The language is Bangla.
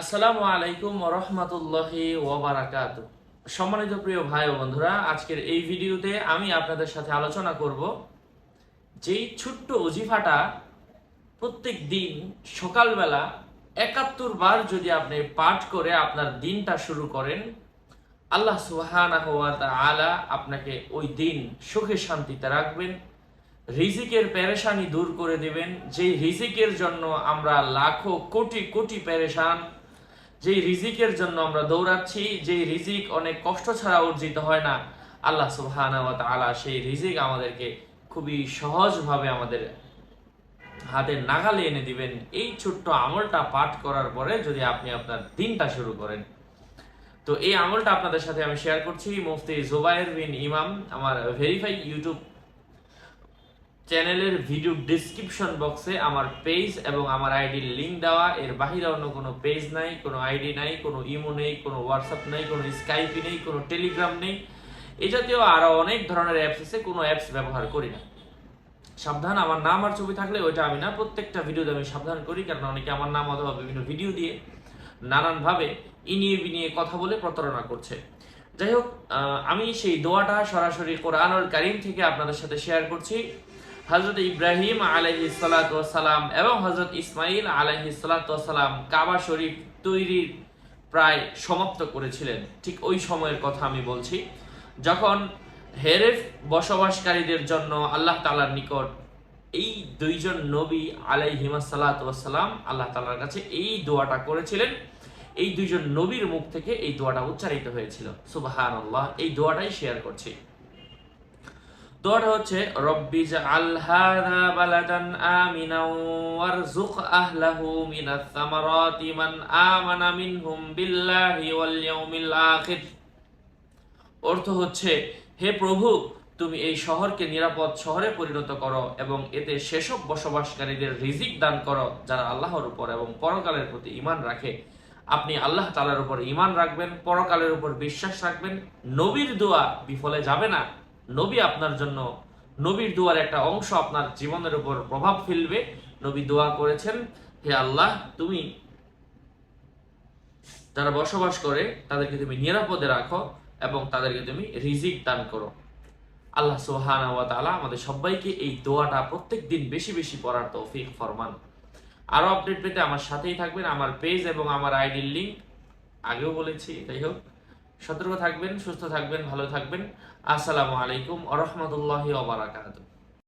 আসসালামু আলাইকুম রহমতুল্লাহি ওবারাকাত। সম্মানিত প্রিয় ভাই ও বন্ধুরা, আজকের এই ভিডিওতে আমি আপনাদের সাথে আলোচনা করব যেই ছোট্ট অজিফাটা প্রত্যেক দিন সকালবেলা একাত্তর বার যদি আপনি পাঠ করে আপনার দিনটা শুরু করেন, আল্লাহ সুবহানাহু ওয়া তাআলা আপনাকে ওই দিন সুখে শান্তিতে রাখবেন, রিজিকের পেরেশানি দূর করে দেবেন, যেই রিজিকের জন্য আমরা লাখো কোটি কোটি পেরেশান যেই রিজিকের জন্য আমরা দৌড়াচ্ছি যেই রিজিক অনেক কষ্ট ছাড়া অর্জিত হয় না, আল্লাহ তাআলা সেই রিজিক আমাদেরকে খুবই সহজভাবে আমাদের হাতের নাগালে এনে দিবেন। এই ছোট্ট আমলটা পাঠ করার পরে যদি আপনি আপনার দিনটা শুরু করেন। তো এই আমলটা আপনাদের সাথে আমি শেয়ার করছি। মুফতি জোবায়ের বিন ইমাম, আমার ভেরিফাই ইউটিউব চ্যানেলের ভিডিও ডিসক্রিপশন বক্সে আমার পেজ এবং আমার আইডির লিঙ্ক দেওয়া। এর বাহিরে অন্য কোনো পেজ নাই, কোনো আইডি নাই, কোনো ইমো নেই, কোনো হোয়াটসঅ্যাপ নেই, কোনো স্কাইপি নেই, কোনো টেলিগ্রাম নেই। এই জাতীয় আরও অনেক ধরনের অ্যাপস আছে, কোনো অ্যাপস ব্যবহার করি না। সাবধান, আমার নাম আর ছবি থাকলে ওইটা আমি না, প্রত্যেকটা ভিডিওতে আমি সাবধান করি, কারণ অনেকে আমার নাম অথবা বিভিন্ন ভিডিও দিয়ে নানানভাবে ইনিয়ে বিনিয়ে কথা বলে প্রতারণা করছে। যাই হোক আমি সেই দোয়াটা সরাসরি কোরআনুল কারিম থেকে আপনাদের সাথে শেয়ার করছি। হজরত ইব্রাহিম আলাইহি সালাম এবং হজরত ইসমাইল আলাইহি সালাম কাবা শরীফ তৈরির প্রায় সমাপ্ত করেছিলেন। ঠিক ওই সময়ের কথা আমি বলছি। যখন হেরেফ বসবাসকারীদের জন্য আল্লাহ তালার নিকট এই দুইজন নবী আলাইহিমাসাল্লাম আল্লাহ তালার কাছে এই দোয়াটা করেছিলেন, এই দুইজন নবীর মুখ থেকে এই দোয়াটা উচ্চারিত হয়েছিল। সুবাহ এই দোয়াটাই শেয়ার করছি। দোয়াটা হচ্ছে, রব্বি জাআল হাযা বালাদান আমিনাও ওয়ারযুক আহলাহু মিনাস সামারাতি মান আমানা মিনহুম বিল্লাহি ওয়াল ইয়াউমিল আখির। অর্থ হচ্ছে, হে প্রভু, তুমি এই শহরকে নিরাপদ শহরে পরিণত করো এবং এতে সেসব বসবাসকারীদের রিজিক দান করো যারা আল্লাহর উপর এবং পরকালের প্রতি ঈমান রাখে। আপনি আল্লাহ তাআলার উপর ঈমান রাখবেন, পরকালের উপর বিশ্বাস রাখবেন, নবীর দোয়া বিফলে যাবে না। নবী আপনার জন্য, নবীর দোয়ার একটা অংশ আপনার জীবনের উপর প্রভাব ফেলবে। নবী দোয়া করেছেন, হে আল্লাহ, তুমি যারা বসবাস করে, তাদেরকে তুমি নিরাপদে রাখো এবং তাদেরকে তুমি রিজিক দান করো। আল্লাহ তাআলা আমাদের সবাইকে এই দোয়াটা প্রত্যেক দিন বেশি বেশি পড়ার তৌফিক ফরমান। আরও আপডেট পেতে আমার সাথেই থাকবেন। আমার পেজ এবং আমার আইডির লিংক আগেও বলেছি, যাই হোক। সতর্ক থাকবেন সুস্থ থাকবেন ভালো থাকবেন। আসসালামু আলাইকুম আ রহমতুল্লাহি